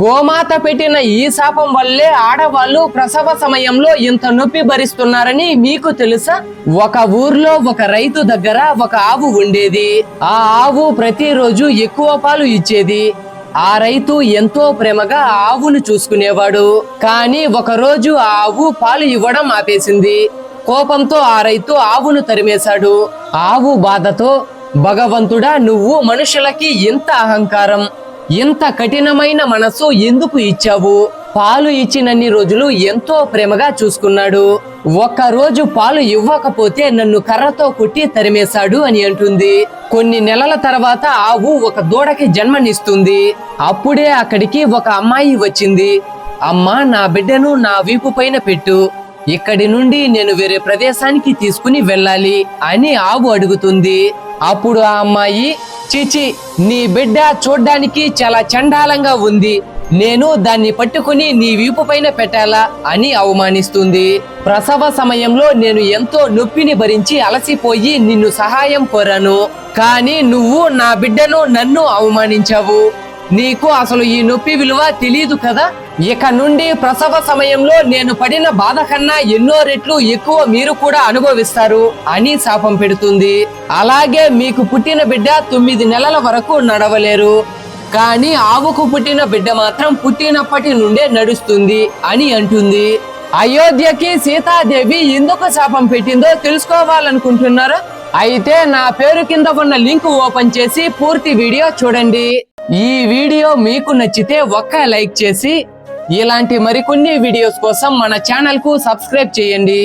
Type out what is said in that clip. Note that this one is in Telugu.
గోమాత పెట్టిన ఈ శాపం వల్లే ఆడవాళ్ళు ప్రసవ సమయంలో ఇంత నొప్పి భరిస్తున్నారని మీకు తెలుసా? ఒక ఊర్లో ఒక రైతు దగ్గర ఒక ఆవు ఉండేది. ఆ ఆవు ప్రతిరోజు ఎక్కువ పాలు ఇచ్చేది. ఆ రైతు ఎంతో ప్రేమగా ఆవును చూసుకునేవాడు. కానీ ఒకరోజు ఆ ఆవు పాలు ఇవ్వడం ఆపేసింది. కోపంతో ఆ రైతు ఆవును తరిమేశాడు. ఆవు బాధతో భగవంతుడా నువ్వు మనుషులకి ఇంత అహంకారం. ఇంత కఠినమైన మనసు ఎందుకు ఇచ్చావు? పాలు ఇచ్చినన్ని రోజులు ఎంతో ప్రేమగా చూసుకున్నాడు. ఒక్కరోజు పాలు ఇవ్వకపోతే నన్ను కర్రతో కొట్టి తరిమేశాడు అని అంటుంది. కొన్ని నెలల తర్వాత ఆవు ఒక దూడకి జన్మనిస్తుంది. అప్పుడే అక్కడికి ఒక అమ్మాయి వచ్చింది. అమ్మా నా బిడ్డను నా వీపు పైన పెట్టు. ఇక్కడి నుండి నేను వేరే ప్రదేశానికి తీసుకుని వెళ్ళాలి అని ఆవు అడుగుతుంది. అప్పుడు ఆ అమ్మాయి చీచి నీ బిడ్డ చూడ్డానికి చాలా చండాలంగా ఉంది. నేను దాన్ని పట్టుకుని నీ వీపు పైన పెట్టాలా అని అవమానిస్తుంది. ప్రసవ సమయంలో నేను ఎంతో నొప్పిని భరించి అలసిపోయి నిన్ను సహాయం కోరాను. కానీ నువ్వు నా బిడ్డను నన్ను అవమానించావు. నీకు అసలు ఈ నొప్పి విలువ తెలియదు కదా? ఇక నుండి ప్రసవ సమయంలో నేను పడిన బాధ కన్నా ఎన్నో రెట్లు ఎక్కువ మీరు కూడా అనుభవిస్తారు అని శాపం పెడుతుంది. అలాగే మీకు పుట్టిన బిడ్డ తొమ్మిది నెలల వరకు నడవలేరు. కానీ ఆవుకు పుట్టిన బిడ్డ మాత్రం పుట్టినప్పటి నుండే నడుస్తుంది అని అంటుంది. అయోధ్యకి సీతాదేవి ఎందుకు శాపం పెట్టిందో తెలుసుకోవాలనుకుంటున్నారా? అయితే నా పేరు కింద ఉన్న లింక్ ఓపెన్ చేసి పూర్తి వీడియో చూడండి. ఈ వీడియో మీకు నచ్చితే ఒక్క లైక్ చేసి ఇలాంటి మరికొన్ని వీడియోస్ కోసం మన ఛానల్కు సబ్స్క్రైబ్ చేయండి.